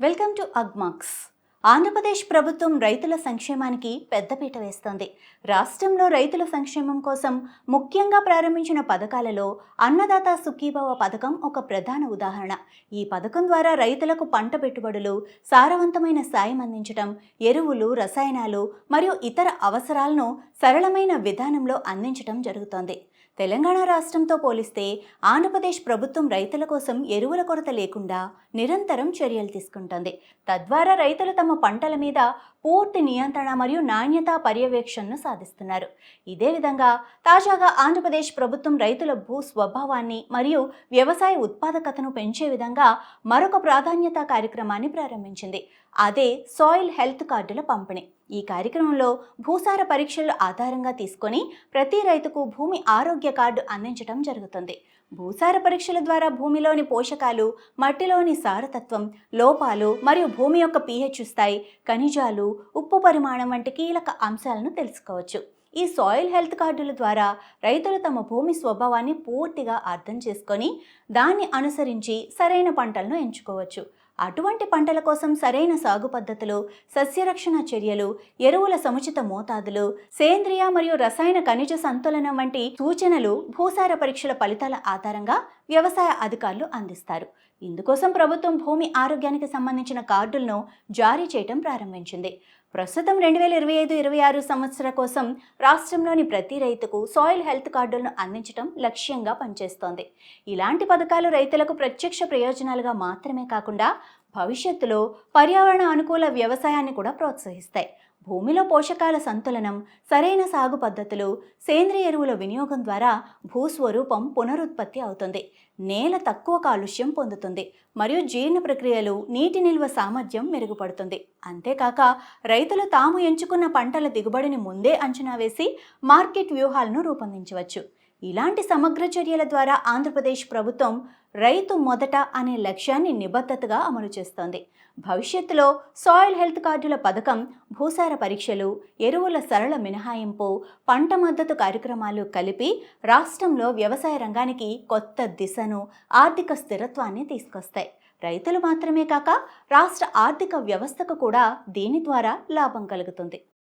Welcome to Agmax. Andhra Pradesh ప్రభుత్వం రైతుల సంక్షేమానికి పెద్దపీట వేస్తోంది. రాష్ట్రంలో రైతుల సంక్షేమం కోసం ముఖ్యంగా ప్రారంభించిన పథకాలలో అన్నదాత సుఖీభవ పథకం ఒక ప్రధాన ఉదాహరణ. ఈ పథకం ద్వారా రైతులకు పంట పెట్టుబడులు సారవంతమైన సాయం అందించడం ఎరువులు రసాయనాలు మరియు ఇతర అవసరాలను సరళమైన విధానంలో అందించడం జరుగుతోంది. తెలంగాణ రాష్ట్రంతో పోలిస్తే ఆంధ్రప్రదేశ్ ప్రభుత్వం రైతుల కోసం ఎరువుల కొరత లేకుండా నిరంతరం చర్యలు తీసుకుంటుంది. తద్వారా రైతులు తమ పంటల మీద పూర్తి నియంత్రణ మరియు నాణ్యత పర్యవేక్షణను సాధిస్తున్నారు. ఇదే విధంగా తాజాగా ఆంధ్రప్రదేశ్ ప్రభుత్వం రైతుల భూ స్వభావాన్ని మరియు వ్యవసాయ ఉత్పాదకతను పెంచే విధంగా మరొక ప్రాధాన్యత కార్యక్రమాన్ని ప్రారంభించింది. అదే సాయిల్ హెల్త్ కార్డుల పంపిణీ. ఈ కార్యక్రమంలో భూసార పరీక్షలు ఆధారంగా తీసుకొని ప్రతి రైతుకు భూమి ఆరోగ్య కార్డు అందించడం జరుగుతుంది. భూసార పరీక్షల ద్వారా భూమిలోని పోషకాలు మట్టిలోని సారతత్వం లోపాలు మరియు భూమి యొక్క పీహెచ్ స్థాయి ఖనిజాలు ఉప్పు పరిమాణం వంటి కీలక అంశాలను తెలుసుకోవచ్చు. ఈ సాయిల్ హెల్త్ కార్డుల ద్వారా రైతులు తమ భూమి స్వభావాన్ని పూర్తిగా అర్థం చేసుకొని దాన్ని అనుసరించి సరైన పంటలను ఎంచుకోవచ్చు. అటువంటి పంటల కోసం సరైన సాగు పద్ధతులు సస్యరక్షణ చర్యలు ఎరువుల సముచిత మోతాదులు సేంద్రియ మరియు రసాయన ఖనిజ సంతులనం వంటి సూచనలు భూసార పరీక్షల ఫలితాల ఆధారంగా వ్యవసాయ అధికారులు అందిస్తారు. ఇందుకోసం ప్రభుత్వం భూమి ఆరోగ్యానికి సంబంధించిన కార్డులను జారీ చేయడం ప్రారంభించింది. ప్రస్తుతం రెండు వేల ఇరవై ఐదు ఇరవై ఆరు సంవత్సర కోసం రాష్ట్రంలోని ప్రతి రైతుకు సాయిల్ హెల్త్ కార్డులను అందించడం లక్ష్యంగా పనిచేస్తోంది. ఇలాంటి పథకాలు రైతులకు ప్రత్యక్ష ప్రయోజనాలుగా మాత్రమే కాకుండా భవిష్యత్తులో పర్యావరణ అనుకూల వ్యవసాయాన్ని కూడా ప్రోత్సహిస్తాయి. భూమిలో పోషకాల సంతులనం సరైన సాగు పద్ధతులు సేంద్రియ ఎరువుల వినియోగం ద్వారా భూస్వరూపం పునరుత్పత్తి అవుతుంది. నేల తక్కువ కాలుష్యం పొందుతుంది మరియు జీర్ణ ప్రక్రియలు నీటి నిల్వ సామర్థ్యం మెరుగుపడుతుంది. అంతేకాక రైతులు తాము ఎంచుకున్న పంటల దిగుబడిని ముందే అంచనా వేసి మార్కెట్ వ్యూహాలను రూపొందించవచ్చు. ఇలాంటి సమగ్ర చర్యల ద్వారా ఆంధ్రప్రదేశ్ ప్రభుత్వం రైతు మొదట అనే లక్ష్యాన్ని నిబద్ధతగా అమలు చేస్తోంది. భవిష్యత్తులో సాయిల్ హెల్త్ కార్డుల పథకం భూసార పరీక్షలు ఎరువుల సరళ మినహాయింపు పంట మద్దతు కార్యక్రమాలు కలిపి రాష్ట్రంలో వ్యవసాయ రంగానికి కొత్త దిశను ఆర్థిక స్థిరత్వాన్ని తీసుకొస్తాయి. రైతులు మాత్రమే కాక రాష్ట్ర ఆర్థిక వ్యవస్థకు కూడా దీని ద్వారా లాభం కలుగుతుంది.